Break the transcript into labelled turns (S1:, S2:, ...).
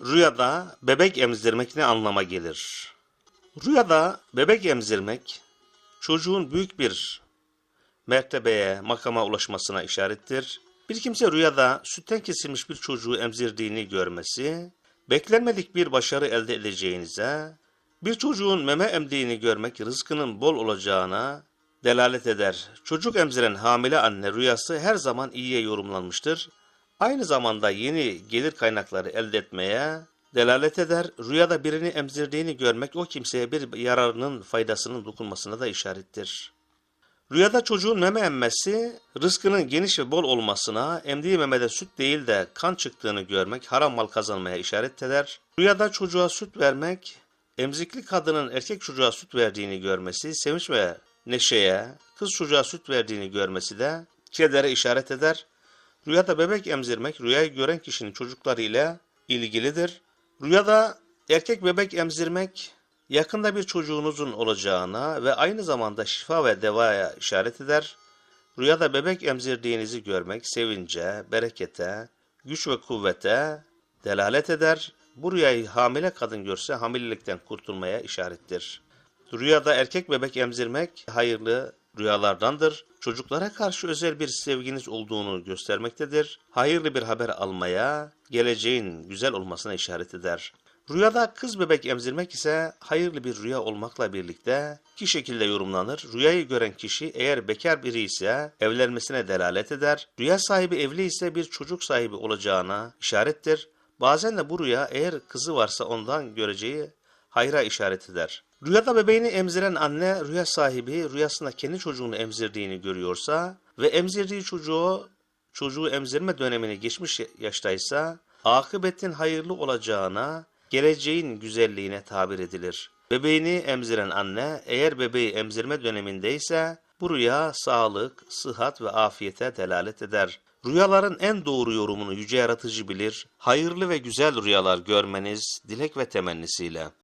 S1: Rüyada bebek emzirmek ne anlama gelir? Rüyada bebek emzirmek çocuğun büyük bir mertebeye, makama ulaşmasına işarettir. Bir kimse rüyada sütten kesilmiş bir çocuğu emzirdiğini görmesi, beklenmedik bir başarı elde edeceğinize, bir çocuğun meme emdiğini görmek rızkının bol olacağına delalet eder. Çocuk emziren hamile anne rüyası her zaman iyiye yorumlanmıştır. Aynı zamanda yeni gelir kaynakları elde etmeye delalet eder. Rüyada birini emzirdiğini görmek o kimseye bir yararının faydasının dokunmasına da işarettir. Rüyada çocuğun meme emmesi, rızkının geniş ve bol olmasına, emdiği memede süt değil de kan çıktığını görmek haram mal kazanmaya işaret eder. Rüyada çocuğa süt vermek, emzikli kadının erkek çocuğa süt verdiğini görmesi, sevinç ve neşeye, kız çocuğa süt verdiğini görmesi de kedere işaret eder. Rüyada bebek emzirmek, rüyayı gören kişinin çocukları ile ilgilidir. Rüyada erkek bebek emzirmek, yakında bir çocuğunuzun olacağına ve aynı zamanda şifa ve devaya işaret eder. Rüyada bebek emzirdiğinizi görmek sevince, berekete, güç ve kuvvete delalet eder. Bu rüyayı hamile kadın görse hamilelikten kurtulmaya işarettir. Rüyada erkek bebek emzirmek hayırlı rüyalardandır. Çocuklara karşı özel bir sevginiz olduğunu göstermektedir. Hayırlı bir haber almaya, geleceğin güzel olmasına işaret eder. Rüyada kız bebek emzirmek ise hayırlı bir rüya olmakla birlikte iki şekilde yorumlanır. Rüyayı gören kişi eğer bekar biri ise evlenmesine delalet eder. Rüya sahibi evli ise bir çocuk sahibi olacağına işarettir. Bazen de bu rüya eğer kızı varsa ondan göreceği hayra işaret eder. Rüyada bebeğini emziren anne rüya sahibi rüyasında kendi çocuğunu emzirdiğini görüyorsa ve emzirdiği çocuğu çocuğu emzirme dönemini geçmiş yaştaysa akıbetin hayırlı olacağına geleceğin güzelliğine tabir edilir. Bebeğini emziren anne eğer bebeği emzirme dönemindeyse bu rüya sağlık, sıhhat ve afiyete delalet eder. Rüyaların en doğru yorumunu yüce yaratıcı bilir. Hayırlı ve güzel rüyalar görmeniz dilek ve temennisiyle.